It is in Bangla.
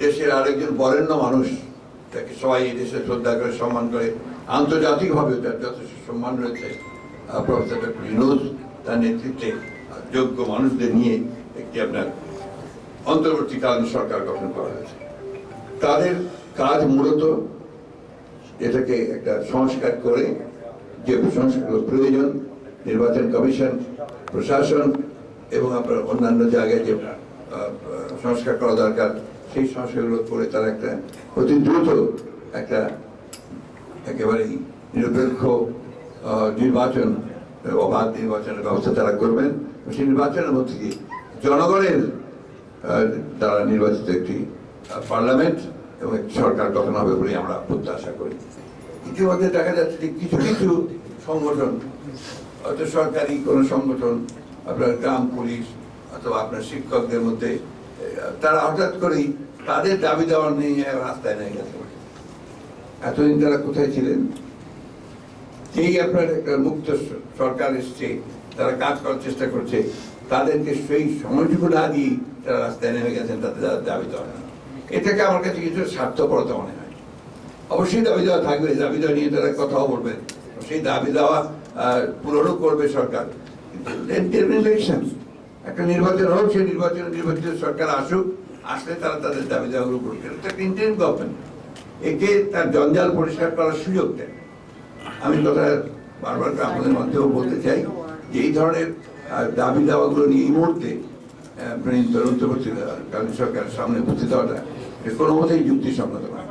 দেশের আরেকজন বরেণ্য মানুষ, তাকে সবাই এই দেশে শ্রদ্ধা করে, সম্মান করে, আন্তর্জাতিকভাবে তার যথেষ্ট সম্মান রয়েছে। প্রফেসর ডক্টর ইউনুস তার নেতৃত্বে যোগ্য মানুষদের নিয়ে একটি আপনার অন্তর্বর্তীকালীন সরকার গঠন করা হয়েছে। তাদের কাজ মূলত এটাকে একটা সংস্কার করে, যে সংস্কারগুলো প্রয়োজন, নির্বাচন কমিশন, প্রশাসন এবং আপনার অন্যান্য জায়গায় যে সংস্কার করা দরকার সেই সংস্কারগুলো করে তারা একটা অতি দ্রুত একটা একেবারেই নিরপেক্ষ নির্বাচন, অবাধ নির্বাচনের ব্যবস্থা তারা করবেন। সেই নির্বাচনের মধ্যে দিয়ে জনগণের দ্বারা নির্বাচিত একটি পার্লামেন্ট এবং সরকার গঠন হবে বলে আমরা প্রত্যাশা করি। ইতিমধ্যে দেখা যাচ্ছে যে কিছু কিছু সংগঠন, হয়তো সরকারি কোনো সংগঠন, আপনার গ্রাম পুলিশ অথবা আপনার শিক্ষকদের মধ্যে তারা হঠাৎ করেই তাদের দাবি দেওয়ার নিয়ে রাস্তায় নিয়ে গেছে। এতদিন তারা কোথায় ছিলেন? যেই আপনার একটা মুক্ত সরকার এসছে, তারা কাজ করার চেষ্টা করছে, তাদেরকে সেই সময়টুকু না দিয়ে তারা রাস্তায় নেমে গেছেন, তাদের দাবি দেওয়া না এটাকে আমার কাছে কিছু স্বার্থপরতা মনে হয়। অবশ্যই দাবি দেওয়া থাকবে, দাবি দেওয়া নিয়ে তারা কথাও বলবেন সেই দাবি দেওয়া পূরণও করবে সরকার। ইলেকশন একটা নির্বাচন হোক, সেই নির্বাচনে নির্বাচিত সরকার আসুক, আসলে তারা তাদের দাবি দেওয়াগুলো করবে একটা ইন্টারিম গভর্নমেন্ট একে তার জঞ্জাল পরিষ্কার করার সুযোগ দেয়। আমি কথা বারবার আপনাদের মাধ্যমেও বলতে চাই যে এই ধরনের দাবি দাওয়াগুলো নিয়ে এই মুহূর্তে অন্তর্বর্তী কালীন সরকারের সামনে উপস্থিত হওয়াটা কোনো মতেই যুক্তিসঙ্গত নয়।